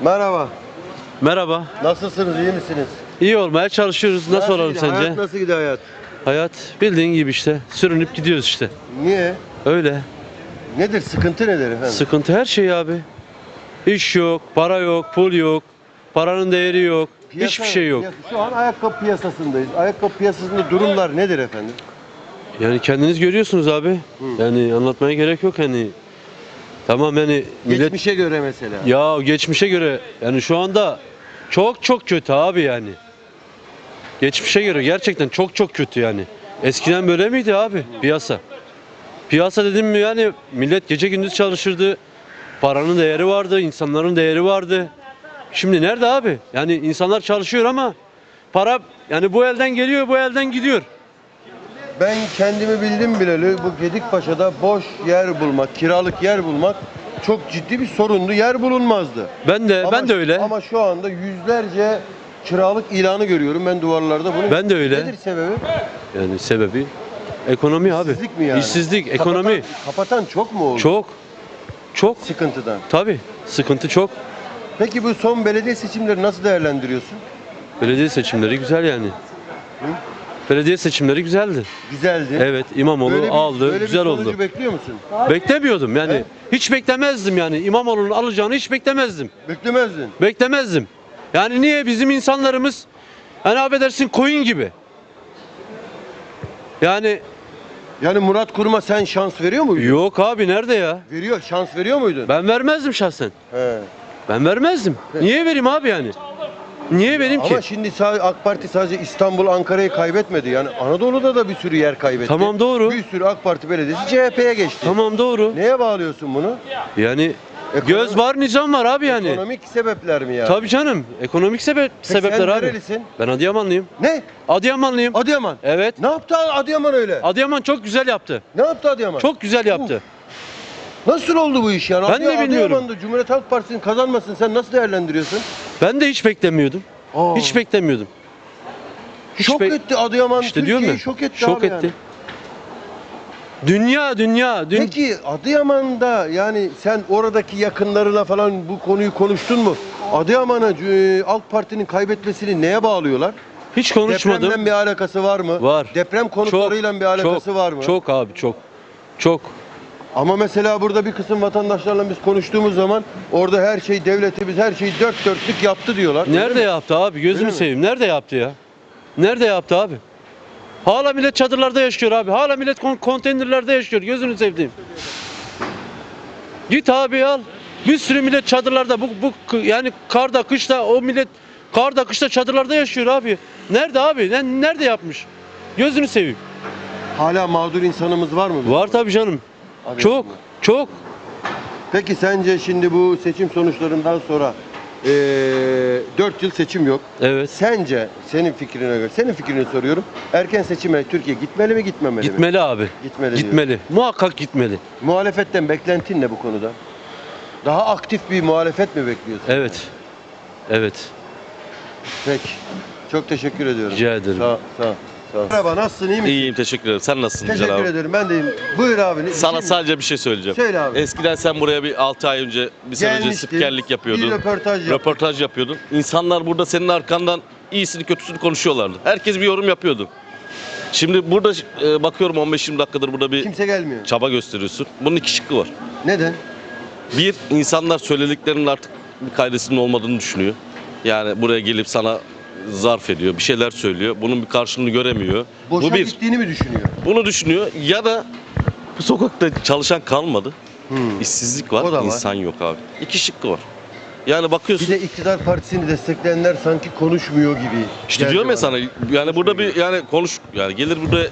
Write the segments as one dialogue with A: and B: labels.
A: Merhaba.
B: Merhaba.
A: Nasılsınız? iyi misiniz?
B: İyi olmaya çalışıyoruz. Nasıl olalım
A: gidiyor?
B: sence?
A: Hayat nasıl gidiyor hayat?
B: Hayat bildiğin gibi işte. Sürünüp gidiyoruz işte.
A: Niye?
B: Öyle.
A: Nedir? Sıkıntı nedir efendim?
B: Sıkıntı her şey abi. İş yok, para yok, pul yok. Paranın değeri yok.
A: Piyasa-
B: hiçbir şey yok.
A: piyasa- Şu an ayakkabı piyasasındayız. Ayakkabı piyasasında durumlar nedir efendim?
B: Yani kendiniz görüyorsunuz abi. Yani anlatmaya gerek yok hani. Tamam yani millet
A: Geçmişe göre mesela.
B: ya geçmişe göre yani şu anda çok çok kötü abi yani. Geçmişe göre gerçekten çok çok kötü yani. Eskiden böyle miydi abi piyasa? Piyasa dedim mi yani millet gece gündüz çalışırdı. Paranın değeri vardı, insanların değeri vardı. Şimdi nerede abi? Yani insanlar çalışıyor ama para yani bu elden geliyor, bu elden gidiyor.
A: Ben kendimi bildim bileli bu Gedikpaşa'da boş yer bulmak, kiralık yer bulmak çok ciddi bir sorundu. Yer bulunmazdı.
B: Ben de
A: Ama-
B: ben de öyle.
A: Ama şu anda yüzlerce kiralık ilanı görüyorum ben duvarlarda. Bunu
B: Ben de öyle.
A: Nedir sebebi?
B: Yani sebebi ekonomi abi.
A: İşsizlik mi yani?
B: İşsizlik, ekonomi.
A: Kapatan, kapatan çok mu oldu?
B: Çok. Çok.
A: Sıkıntıdan.
B: Tabii. Sıkıntı çok.
A: Peki bu son belediye seçimleri nasıl değerlendiriyorsun?
B: Belediye seçimleri güzel yani. Belediye seçimleri güzeldi.
A: Güzeldi.
B: Evet İmamoğlu
A: Böyle bir-
B: aldı.
A: böyle bir
B: güzel
A: sonucu
B: oldu.
A: bekliyor musun?
B: Beklemiyordum yani.
A: He?
B: Hiç beklemezdim yani. İmamoğlu'nun alacağını hiç beklemezdim.
A: Beklemezdin.
B: Beklemezdim. Yani niye bizim insanlarımız hani affedersin koyun gibi. Yani
A: Yani Murat Kurum'a sen şans veriyor muydun?
B: yok abi nerede ya?
A: Veriyor. Şans veriyor muydun?
B: Ben vermezdim şahsen.
A: He.
B: Ben vermezdim. Niye vereyim abi yani? Niye vereyim ki?
A: Ama şimdi AK Parti sadece İstanbul, Ankara'yı kaybetmedi. Yani Anadolu'da da bir sürü yer kaybetti.
B: Tamam, doğru.
A: Bir sürü AK Parti belediyesi CHP'ye geçti.
B: Tamam doğru.
A: Neye bağlıyorsun bunu?
B: Yani
A: Ekonomi-
B: göz var nizam var abi yani.
A: Ekonomik sebepler mi ya?
B: Tabii canım. Ekonomik sebep
A: Peki
B: sebepler
A: sen
B: abi.
A: nerelisin?
B: Ben Adıyamanlıyım.
A: Ne?
B: Adıyamanlıyım.
A: Adıyaman.
B: Evet.
A: Ne yaptı Adıyaman öyle?
B: Adıyaman çok güzel yaptı.
A: ne yaptı Adıyaman?
B: Çok güzel yaptı.
A: Nasıl oldu bu iş yani?
B: Ben de bilmiyorum.
A: Adıyaman'da Cumhuriyet Halk Partisi'nin kazanmasını sen nasıl değerlendiriyorsun?
B: Ben de hiç beklemiyordum.
A: Aa.
B: Hiç beklemiyordum. Hiç
A: şok
B: be-
A: etti Adıyaman.
B: İşte diyorum
A: Türkiye'yi
B: ya.
A: şok etti
B: Şok
A: abi
B: etti.
A: yani.
B: Dünya dünya dün
A: Peki Adıyaman'da yani sen oradaki yakınlarına falan bu konuyu konuştun mu? Adıyaman'a e, AK Parti'nin kaybetmesini neye bağlıyorlar?
B: hiç konuşmadım.
A: Depremden bir alakası var mı?
B: Var.
A: Deprem konutlarıyla bir alakası
B: çok,
A: var mı?
B: Çok abi çok. Çok.
A: Ama mesela burada bir kısım vatandaşlarla biz konuştuğumuz zaman orada her şey devletimiz her şeyi dört dörtlük yaptı diyorlar.
B: Nerede yaptı abi?
A: Öyle mi?
B: seveyim. Nerede yaptı ya? Nerede yaptı abi? Hala millet çadırlarda yaşıyor abi. Hala millet kon- konteynerlerde yaşıyor. Gözünü seveyim. Git abi al. Bir sürü millet çadırlarda. Bu, bu yani karda kışta o millet karda kışta çadırlarda yaşıyor abi. Nerede abi? Ne- Nerede yapmış? Gözünü seveyim.
A: Hala mağdur insanımız var mı?
B: Var tabii canım. Çok. Çok.
A: Peki sence şimdi bu seçim sonuçlarından sonra eee 4 yıl seçim yok.
B: Evet.
A: Sence senin fikrine göre, senin fikrini soruyorum. Erken seçime Türkiye gitmeli mi gitmemeli mi?
B: Gitmeli abi.
A: Gitmeli. diyor.
B: Gitmeli. Muhakkak gitmeli.
A: Muhalefetten beklentin ne bu konuda? Daha aktif bir muhalefet mi bekliyorsun?
B: Evet. Evet.
A: Peki. Çok teşekkür ediyorum.
B: Rica ederim.
A: Sağ, sağ, sağ. Merhaba nasılsın iyi misin?
C: İyiyim teşekkür ederim. Sen nasılsın
A: Teşekkür
C: abi?
A: ederim. Ben de iyiyim. Buyur abi. Ne-
C: Sana
A: Şimdi
C: sadece bir şey söyleyeceğim.
A: Söyle abi.
C: Eskiden sen buraya bir 6 ay önce, bir sene önce spikerlik yapıyordun.
A: Bir röportaj.
C: Röportaj yapıyordun. İnsanlar burada senin arkandan iyisini kötüsünü konuşuyorlardı. Herkes bir yorum yapıyordu. Şimdi burada e, bakıyorum 15-20 dakikadır burada bir
A: Kimse gelmiyor.
C: çaba gösteriyorsun. Bunun iki şıkkı var.
A: Neden?
C: Bir, insanlar söylediklerinin artık bir kaydesinin olmadığını düşünüyor. Yani buraya gelip sana zarf ediyor, bir şeyler söylüyor. Bunun bir karşılığını göremiyor.
A: Boşa
C: Bu bir.
A: gittiğini mi düşünüyor?
C: Bunu düşünüyor ya da bu sokakta çalışan kalmadı.
A: Hmm.
C: İşsizlik var,
A: O da var.
C: insan yok abi. İki şıkkı var. Yani bakıyorsun
A: Bir de iktidar partisini destekleyenler sanki konuşmuyor gibi.
C: işte
A: geldi
C: diyorum ya
A: bana.
C: sana yani burada bir yani konuş yani gelir burada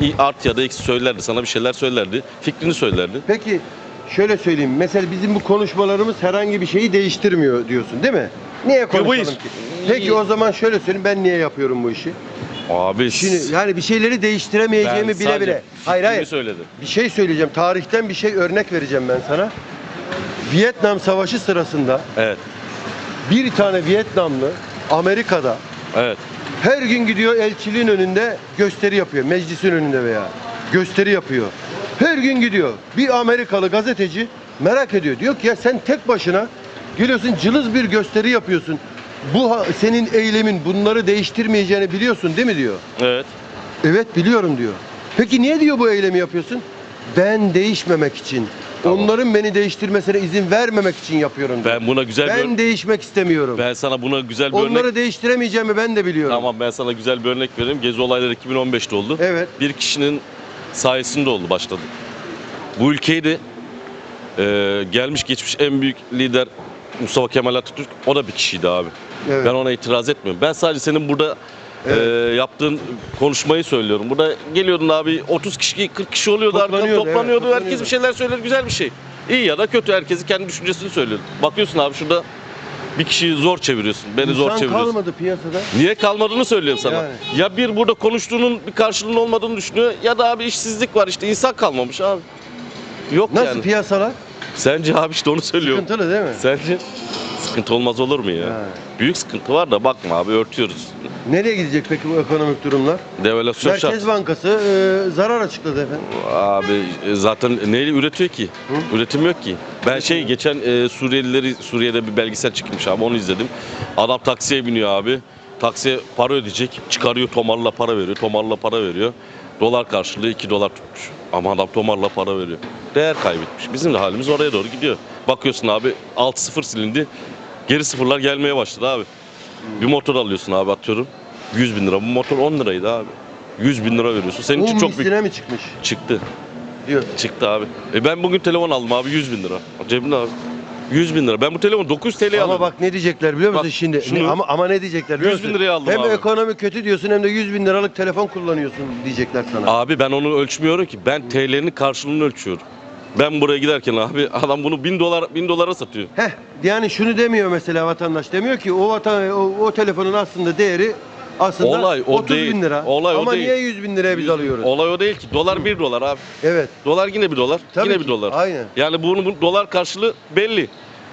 C: iyi art ya da eksi söylerdi sana bir şeyler söylerdi fikrini söylerdi.
A: Peki şöyle söyleyeyim. Mesela bizim bu konuşmalarımız herhangi bir şeyi değiştirmiyor diyorsun değil mi? Niye konuşalım ki? Peki o zaman şöyle söyleyeyim ben niye yapıyorum bu işi?
C: Abi
A: Şimdi yani bir şeyleri değiştiremeyeceğimi
C: ben
A: bile
C: sadece
A: bile. Hayır
C: fikrimi
A: hayır.
C: söyledim.
A: Bir şey söyleyeceğim. Tarihten bir şey örnek vereceğim ben sana. Vietnam Savaşı sırasında
C: Evet.
A: bir tane Vietnamlı Amerika'da
C: Evet.
A: her gün gidiyor elçiliğin önünde gösteri yapıyor. Meclisin önünde veya gösteri yapıyor. Her gün gidiyor. Bir Amerikalı gazeteci merak ediyor. Diyor ki ya sen tek başına Geliyorsun cılız bir gösteri yapıyorsun. Bu senin eylemin bunları değiştirmeyeceğini biliyorsun değil mi diyor.
C: Evet.
A: Evet biliyorum diyor. Peki niye diyor bu eylemi yapıyorsun? Ben değişmemek için.
C: Tamam.
A: Onların beni değiştirmesine izin vermemek için yapıyorum. diyor.
C: Ben buna güzel bir
A: Ben değişmek istemiyorum.
C: ben sana buna güzel bir
A: Onları
C: örnek
A: değiştiremeyeceğimi ben de biliyorum.
C: Tamam ben sana güzel bir örnek vereyim. Gezi olayları 2015'te oldu.
A: Evet.
C: Bir kişinin sayesinde oldu başladı. Bu ülkeyi de e, gelmiş geçmiş en büyük lider Mustafa Kemal Atatürk o da bir kişiydi abi.
A: Evet.
C: Ben ona itiraz etmiyorum. Ben sadece senin burada
A: Evet.
C: e, yaptığın konuşmayı söylüyorum. Burada geliyordun abi 30 kişi 40 kişi oluyordu arkada
A: Toplanıyordu,
C: toplanıyordu.
A: evet,
C: Herkes
A: toplanıyordu.
C: bir şeyler söyler güzel bir şey. İyi ya da kötü herkesi kendi düşüncesini söylüyor. Bakıyorsun abi şurada bir kişiyi zor çeviriyorsun. Beni zor
A: İnsan
C: çeviriyorsun.
A: kalmadı piyasada.
C: Niye kalmadığını söylüyorum sana.
A: Yani.
C: Ya bir burada konuştuğunun bir karşılığının olmadığını düşünüyor ya da abi işsizlik var işte insan kalmamış abi. Yok
A: Nasıl
C: yani.
A: piyasalar?
C: Sence abi işte onu söylüyorum.
A: Sıkıntılı değil mi?
C: Sence? Sıkıntı olmaz olur mu ya?
A: Ha.
C: Büyük sıkıntı var da bakma abi örtüyoruz.
A: Nereye gidecek peki bu ekonomik durumlar?
C: Devalüasyon şart.
A: Merkez Bankası e, zarar açıkladı efendim.
C: Abi e, zaten neyle üretiyor ki?
A: Hı?
C: Üretim yok ki. Ben şey geçen e, Suriyelileri Suriye'de bir belgesel çıkmış abi onu izledim. Adam taksiye biniyor abi. Taksiye para ödeyecek. Çıkarıyor tomarla para veriyor. Tomarla para veriyor. Dolar karşılığı 2 dolar tutmuş. Ama adam tomarla para veriyor. Değer kaybetmiş. Bizim de halimiz oraya doğru gidiyor. Bakıyorsun abi 6-0 silindi. Geri sıfırlar gelmeye başladı abi. Bir motor alıyorsun abi atıyorum. 100 bin lira. Bu motor 10 liraydı abi. 100 bin lira veriyorsun. Senin için çok büyük
A: mi çıkmış
C: çıktı.
A: diyor.
C: Çıktı abi. E ben bugün telefon aldım abi 100 bin lira. Cebimde abi. 100 bin lira. Ben bu telefonu 900 TL'ye
A: Ama
C: aldım.
A: bak ne diyecekler biliyor musun
C: Bak,
A: şimdi?
C: şunu-
A: Ne- ama ama ne diyecekler biliyor
C: 100 bin
A: musun?
C: liraya aldım
A: Hem
C: abi.
A: ekonomi kötü diyorsun hem de 100 bin liralık telefon kullanıyorsun diyecekler sana.
C: Abi ben onu ölçmüyorum ki. Ben TL'nin karşılığını ölçüyorum. Ben buraya giderken abi adam bunu 1000 dolar 1000 dolara satıyor.
A: Heh yani şunu demiyor mesela vatandaş demiyor ki o vatan o, o telefonun aslında değeri aslında
C: Olay o
A: 30
C: değil.
A: bin lira.
C: Olay o
A: ama
C: değil.
A: niye 100 bin liraya biz alıyoruz?
C: Olay o değil ki. Dolar 1 dolar abi.
A: Evet.
C: Dolar yine bir dolar.
A: Tabii
C: yine
A: ki.
C: bir dolar.
A: Aynen.
C: Yani bunun bu dolar karşılığı belli.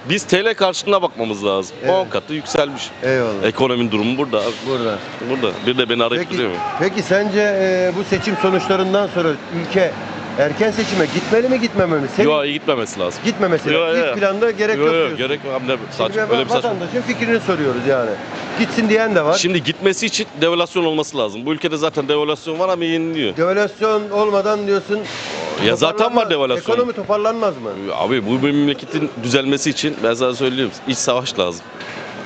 C: Biz TL karşılığına bakmamız lazım.
A: Evet.
C: 10 katı yükselmiş.
A: Eyvallah.
C: Ekonominin durumu burada abi.
A: Burada.
C: Burada. Bir de beni arayıp
A: Peki,
C: duruyor
A: peki sence e, bu seçim sonuçlarından sonra ülke erken seçime gitmeli mi gitmemeli mi? Senin
C: Yok iyi gitmemesi lazım.
A: gitmemesi
C: Yo,
A: lazım.
C: yo.
A: İlk planda gerek
C: Yo,
A: yok
C: yo,
A: diyorsun.
C: gerek yok abi ne
A: Şimdi
C: saçma öyle bir saçma.
A: vatandaşın fikrini soruyoruz yani. Gitsin diyen de var.
C: Şimdi gitmesi için devalüasyon olması lazım. Bu ülkede zaten devalüasyon var ama yeniliyor.
A: Devalüasyon olmadan diyorsun.
C: Ya zaten var devalüasyon.
A: Ekonomi toparlanmaz mı?
C: Abi bu memleketin düzelmesi için ben sana söylüyorum iç savaş lazım.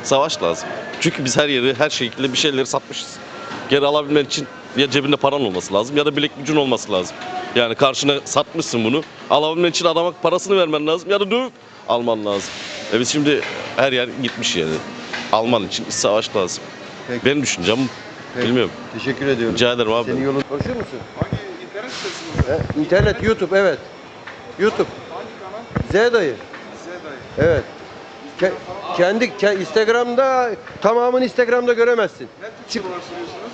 C: Savaş lazım. Çünkü biz her yeri her şekilde bir şeyleri satmışız. Geri alabilmen için ya cebinde paran olması lazım ya da bilek gücün olması lazım. Yani karşına satmışsın bunu. Alabilmen için adama parasını vermen lazım ya da dövüp alman lazım. E biz şimdi her yer gitmiş yani. Alman için iç savaş lazım.
A: Peki.
C: Benim düşüncem bu.
A: Peki.
C: Bilmiyorum.
A: Teşekkür ediyorum.
C: Rica ederim abi.
A: Senin yolun konuşur musun?
D: Hangi internet sitesi?
A: He, İnternet, YouTube evet. YouTube.
D: Hangi kanal?
A: Z dayı.
D: Z dayı.
A: Evet. Ke- kendi ke- Instagram'da tamamını Instagram'da göremezsin.
D: Ne tür sorular soruyorsunuz?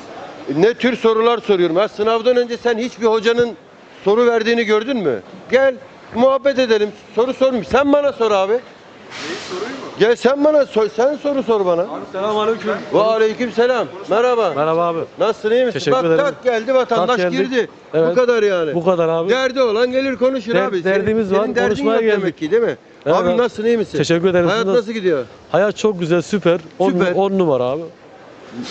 A: Ne tür sorular soruyorum. Ha, sınavdan önce sen hiçbir hocanın soru verdiğini gördün mü? Gel muhabbet edelim. Soru sormuş. Sen bana sor abi.
D: Neyi soruyu mu?
A: Gel sen bana sor. Sen soru sor bana.
E: Selamünaleyküm.
A: Ve aleyküm selam. Merhaba.
E: Merhaba abi.
A: Nasılsın iyi misin?
E: Teşekkür
A: Bak
E: ederim.
A: tak geldi vatandaş
E: Tak geldik.
A: girdi. Bu
E: Evet.
A: kadar yani.
E: Bu kadar abi.
A: Derdi olan gelir konuşur
E: Der-
A: abi.
E: derdimiz var,
A: Senin derdin
E: konuşmaya
A: yok demek
E: geldik.
A: ki değil mi?
E: Evet.
A: Abi nasılsın iyi misin?
E: Teşekkür ederim.
A: Hayat
E: Siz
A: nasıl- gidiyor?
E: Hayat çok güzel, süper. 10
A: Süper.
E: numara abi.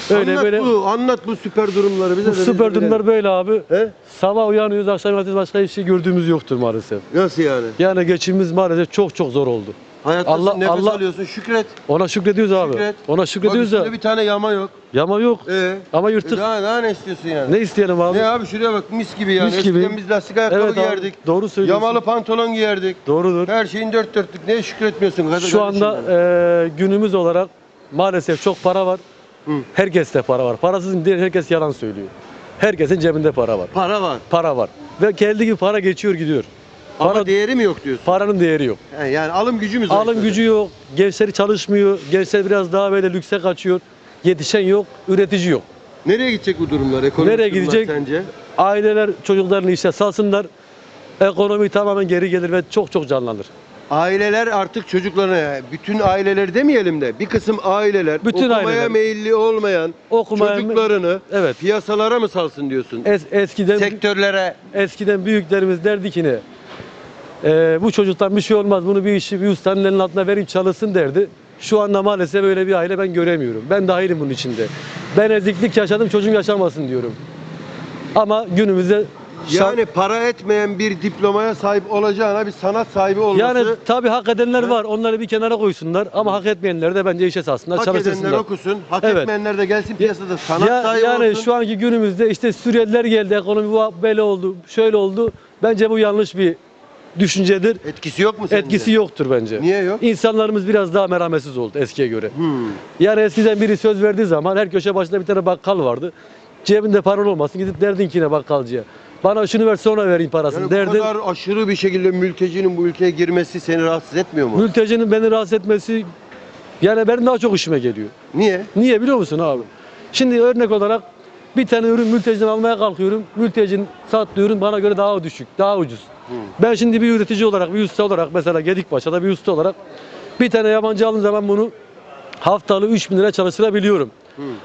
E: Öyle
A: anlat
E: böyle.
A: bu, anlat bu süper durumları bize.
E: Bu süper durumlar böyle abi.
A: He?
E: Sabah uyanıyoruz, akşam yatıyoruz, başka hiçbir şey gördüğümüz yoktur maalesef.
A: Nasıl yani?
E: Yani geçimimiz maalesef çok çok zor oldu.
A: Hayattasın,
E: Allah-
A: nefes
E: Allah-
A: alıyorsun, şükret.
E: Ona şükrediyoruz abi.
A: Şükret.
E: Ona şükrediyoruz da.
A: bir tane yama yok.
E: Yama yok.
A: Ee,
E: Ama
A: e
E: yırtık.
A: daha, daha ne istiyorsun yani?
E: Ne isteyelim abi?
A: Ne abi şuraya bak mis gibi yani.
E: Mis gibi.
A: Eskiden biz lastik ayakkabı
E: Evet abi,
A: giyerdik.
E: doğru söylüyorsun.
A: Yamalı pantolon giyerdik.
E: Doğrudur.
A: Her şeyin dört dörtlük. Neye şükretmiyorsun? Hadi
E: Şu anda
A: yani.
E: e, günümüz olarak maalesef çok para var. Herkeste para var. Parasız değil herkes yalan söylüyor. Herkesin cebinde para var.
A: para var.
E: Para var. Ve geldiği gibi para geçiyor gidiyor.
A: Ama
E: Para,
A: değeri mi yok diyorsun?
E: paranın değeri yok.
A: Yani, yani alım gücümüz
E: Alım gücü yok. Gençleri çalışmıyor. Gençler biraz daha böyle lükse kaçıyor. Yetişen yok. Üretici yok.
A: Nereye gidecek bu durumlar? Ekonomik
E: Nereye
A: durumlar
E: gidecek?
A: sence?
E: Aileler çocuklarını işe salsınlar. Ekonomi tamamen geri gelir ve çok çok canlanır.
A: Aileler artık çocuklarına, bütün aileleri demeyelim de bir kısım aileler
E: Bütün
A: okumaya
E: aileler.
A: meyilli olmayan
E: Okumaya-
A: çocuklarını
E: Evet.
A: piyasalara mı salsın diyorsun?
E: Es, eskiden
A: Sektörlere
E: eskiden büyüklerimiz derdi ki ne? Ee, bu çocuktan bir şey olmaz. Bunu bir işi bir ustanın elinin altına vereyim çalışsın derdi. Şu anda maalesef öyle bir aile ben göremiyorum. Ben dahilim bunun içinde. Ben eziklik yaşadım çocuğum yaşamasın diyorum. Ama günümüzde
A: Yani para etmeyen bir diplomaya sahip olacağına bir sanat sahibi olması
E: yani tabii hak edenler var. Onları bir kenara koysunlar ama hak etmeyenler de bence iş esasında
A: hak
E: çalıştırsınlar.
A: edenler okusun, hak
E: Evet.
A: etmeyenler de gelsin piyasada sanat
E: Ya-
A: sahibi
E: yani
A: olsun.
E: şu anki günümüzde işte Suriyeliler geldi, ekonomi bu- böyle oldu, şöyle oldu. Bence bu yanlış bir düşüncedir.
A: Etkisi yok mu sence?
E: Etkisi yoktur bence.
A: Niye yok?
E: İnsanlarımız biraz daha merhametsiz oldu eskiye göre.
A: Hmm.
E: Yani eskiden biri söz verdiği zaman her köşe başında bir tane bakkal vardı. Cebinde paran olmasın gidip derdin ki yine bakkalcıya. Bana şunu ver sonra vereyim parasını
A: Yani bu
E: derdin.
A: kadar aşırı bir şekilde mültecinin bu ülkeye girmesi seni rahatsız etmiyor mu?
E: Mültecinin beni rahatsız etmesi yani benim daha çok işime geliyor.
A: Niye?
E: Niye biliyor musun abi? Şimdi örnek olarak bir tane ürün mülteciden almaya kalkıyorum. Mültecinin sattığı ürün bana göre daha düşük, daha ucuz. Ben şimdi bir üretici olarak, bir usta olarak mesela Gedikpaşa'da bir usta olarak bir tane yabancı aldığım zaman bunu haftalı 3 bin lira çalıştırabiliyorum.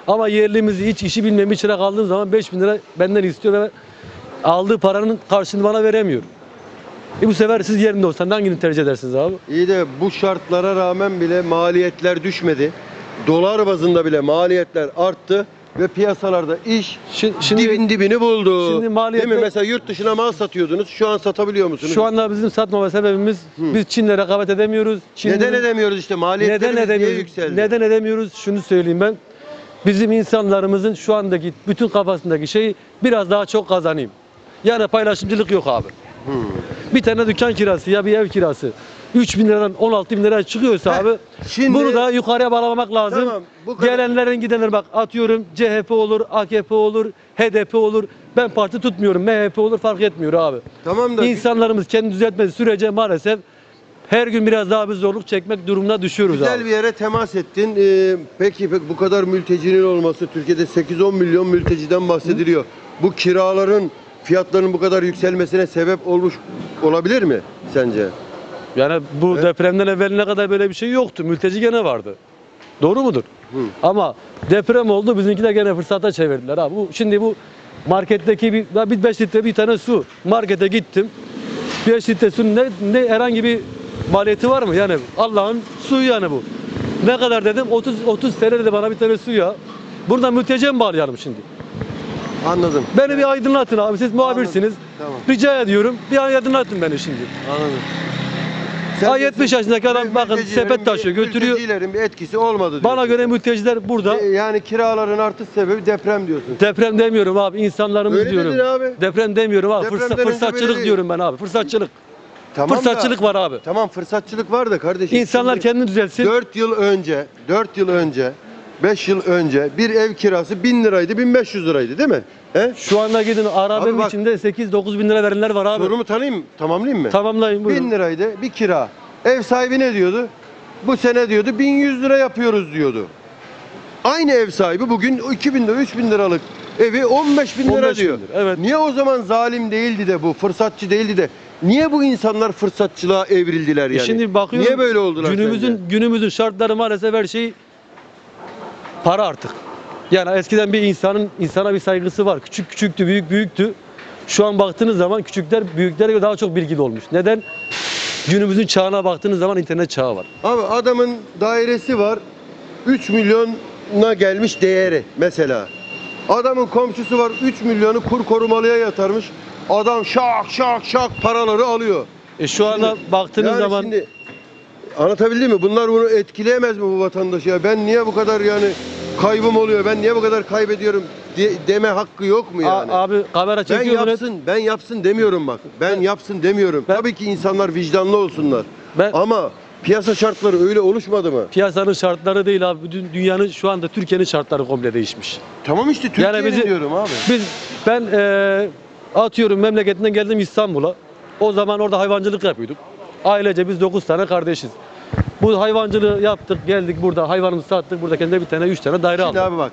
E: Ama yerlimizi hiç işi bilmeyen bir çırak aldığım zaman 5 bin lira benden istiyor ve aldığı paranın karşılığını bana veremiyor. E bu sefer siz yerinde olsan hangini tercih edersiniz abi?
A: İyi de bu şartlara rağmen bile maliyetler düşmedi. Dolar bazında bile maliyetler arttı ve piyasalarda iş
E: Şimdi, şimdi
A: dibin dibini buldu.
E: Şimdi maliyetler-
A: Değil mi? Mesela yurt dışına mal satıyordunuz. Şu an satabiliyor musunuz?
E: Şu anda bizim satmama sebebimiz biz Çin'le rekabet edemiyoruz. Çin
A: neden edemiyoruz işte maliyetlerimiz
E: neden edemiyoruz?
A: yükseldi?
E: Neden edemiyoruz? Şunu söyleyeyim ben. Bizim insanlarımızın şu andaki bütün kafasındaki şeyi biraz daha çok kazanayım. Yani paylaşımcılık yok abi.
A: Hmm.
E: Bir tane dükkan kirası ya bir ev kirası 3 bin liradan 16 bin liraya çıkıyorsa
A: Heh,
E: abi
A: şimdi-
E: bunu da yukarıya bağlamak lazım.
A: Tamam, bu kadar-
E: Gelenlerin gidenler bak atıyorum CHP olur, AKP olur, HDP olur. Ben parti tutmuyorum. MHP olur fark etmiyor abi.
A: Tamam da
E: İnsanlarımız kendini düzeltmesi sürece maalesef her gün biraz daha bir zorluk çekmek durumuna düşüyoruz
A: güzel
E: abi.
A: bir yere temas ettin. Ee, peki, peki bu kadar mültecinin olması Türkiye'de 8-10 milyon mülteciden bahsediliyor. Bu kiraların fiyatların bu kadar yükselmesine sebep olmuş olabilir mi sence?
E: Yani bu
A: Evet.
E: depremden evveline kadar böyle bir şey yoktu. Mülteci gene vardı. Doğru mudur?
A: Hı.
E: Ama deprem oldu bizimkiler gene fırsata çevirdiler abi. Bu, şimdi bu marketteki bir, bir 5 litre bir tane su. Markete gittim. 5 litre su ne, ne herhangi bir maliyeti var mı? Yani Allah'ın suyu yani bu. Ne kadar dedim? 30 30 TL dedi bana bir tane su ya. Buradan mülteciye mi bağlayalım şimdi?
A: Anladım.
E: Beni bir aydınlatın abi. Siz muhabirsiniz.
A: Tamam.
E: Rica ediyorum. Bir aydınlatın beni şimdi.
A: Anladım.
E: Ha, 70 yaşındaki adam bakın
A: mültecilerin
E: sepet
A: bir-
E: taşıyor, götürüyor.
A: Mültecilerin bir etkisi olmadı
E: Bana
A: diyorsun
E: göre
A: sen.
E: mülteciler burada.
A: E, Yani kiraların artış sebebi deprem diyorsun.
E: Deprem demiyorum abi, insanlarımız
A: Öyle
E: diyorum.
A: abi.
E: Deprem demiyorum abi,
A: Depremden
E: fırsa-
A: önce böyle
E: fırsatçılık
A: değil.
E: diyorum ben abi, fırsatçılık.
A: Tamam
E: fırsatçılık
A: da,
E: var abi.
A: Tamam fırsatçılık var da kardeşim.
E: İnsanlar
A: şimdi
E: kendini düzelsin.
A: 4 yıl önce, 4 yıl önce, 5 yıl önce bir ev kirası 1000 liraydı, 1500 liraydı değil mi? He?
E: Şu anda gidin arabam
A: bak-
E: içinde 8-9 bin lira verenler var abi.
A: Sorumu tanıyayım, tamamlayayım mı?
E: Tamamlayın buyurun.
A: 1000 liraydı bir kira. Ev sahibi ne diyordu? Bu sene diyordu 1100 lira yapıyoruz diyordu. Aynı ev sahibi bugün 2000 lira 3000 liralık evi 15 bin lira
E: 15 bin
A: diyor.
E: lira, evet.
A: Niye o zaman zalim değildi de bu fırsatçı değildi de niye bu insanlar fırsatçılığa evrildiler
E: E
A: yani?
E: şimdi bakıyorum
A: Niye böyle oldular
E: günümüzün
A: sence?
E: günümüzün şartları maalesef her şey para artık. Yani eskiden bir insanın insana bir saygısı var. Küçük küçüktü, büyük büyüktü. Şu an baktığınız zaman küçükler büyüklere göre daha çok bilgili olmuş. Neden? Günümüzün çağına baktığınız zaman internet çağı var.
A: Abi adamın dairesi var. 3 milyona gelmiş değeri mesela. Adamın komşusu var 3 milyonu kur korumalıya yatarmış. Adam şak şak şak paraları alıyor.
E: E şu anda baktığınız
A: Yani
E: zaman
A: şimdi anlatabildim mi? Bunlar bunu etkileyemez mi bu vatandaşı ya? Ben niye bu kadar yani kaybım oluyor? Ben niye bu kadar kaybediyorum de- deme hakkı yok mu
E: A-
A: yani?
E: abi kamera
A: ben
E: çekiyor millet.
A: yapsın, ben yapsın demiyorum bak. Ben yapsın demiyorum.
E: Ben-
A: Tabii ki insanlar vicdanlı olsunlar.
E: Ben
A: Ama piyasa şartları öyle oluşmadı mı?
E: piyasanın şartları değil abi. Bütün dünyanın şu anda Türkiye'nin şartları komple değişmiş.
A: Tamam işte Türkiye'nin
E: Yani bizi-
A: diyorum abi.
E: Biz ben eee, atıyorum memleketinden geldim İstanbul'a. O zaman orada hayvancılık yapıyorduk. Ailece biz 9 tane kardeşiz. Bu hayvancılığı yaptık, geldik burada hayvanımızı sattık. Burada kendine bir tane 3 tane daire
A: Şimdi
E: aldık.
A: abi bak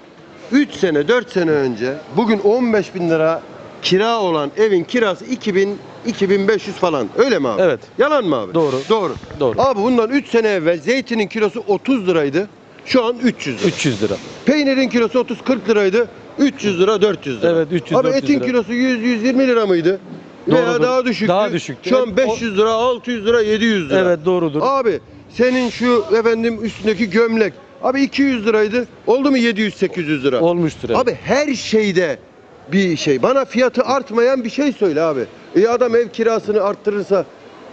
A: 3 sene 4 sene önce bugün 15 bin lira kira olan evin kirası 2000 2500 falan öyle mi abi?
E: Evet.
A: Yalan mı abi?
E: Doğru.
A: Doğru.
E: Doğru.
A: Abi bundan 3 sene evvel zeytinin kilosu 30 liraydı. Şu an 300 lira.
E: 300 lira.
A: Peynirin kilosu 30-40 liraydı. 300 lira 400 lira.
E: Evet, 300,
A: Abi
E: 400
A: etin
E: lira.
A: kilosu 100-120 lira mıydı? veya
E: Doğrudur.
A: daha düşük.
E: Daha düşük.
A: Şu an
E: Evet,
A: 500 lira, 600 lira, 700 lira.
E: Evet doğrudur.
A: Abi senin şu efendim üstündeki gömlek abi 200 liraydı. Oldu mu 700 800 lira?
E: Olmuştur. evet.
A: Abi her şeyde bir şey. Bana fiyatı artmayan bir şey söyle abi. E adam ev kirasını arttırırsa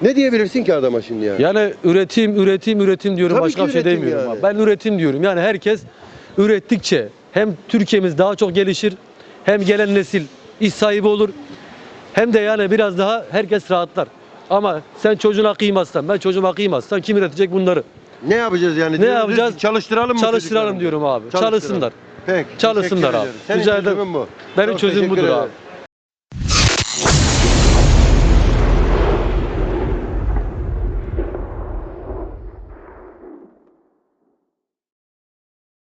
A: ne diyebilirsin ki adama şimdi yani?
E: Yani üretim, üretim, üretim diyorum.
A: Tabii
E: Başka
A: ki
E: bir şey
A: üretim
E: demiyorum.
A: yani.
E: abi. Ben üretim diyorum. Yani herkes ürettikçe hem Türkiye'miz daha çok gelişir, hem gelen nesil iş sahibi olur, hem de yani biraz daha herkes rahatlar. Ama sen çocuğuna kıymazsan, ben çocuğuma kıymazsam kim üretecek bunları?
A: Ne yapacağız yani?
E: Ne
A: Diyoruz,
E: yapacağız?
A: Çalıştıralım mı?
E: Çalıştıralım diyorum abi.
A: Çalıştıralım.
E: Çalışsınlar.
A: Peki.
E: Çalışsınlar
A: teşekkür
E: abi.
A: ediyorum. Senin
E: Rica ederim.
A: çözümün bu.
E: Benim
A: Çok
E: çözümüm
A: teşekkür
E: budur
A: ederim.
E: abi.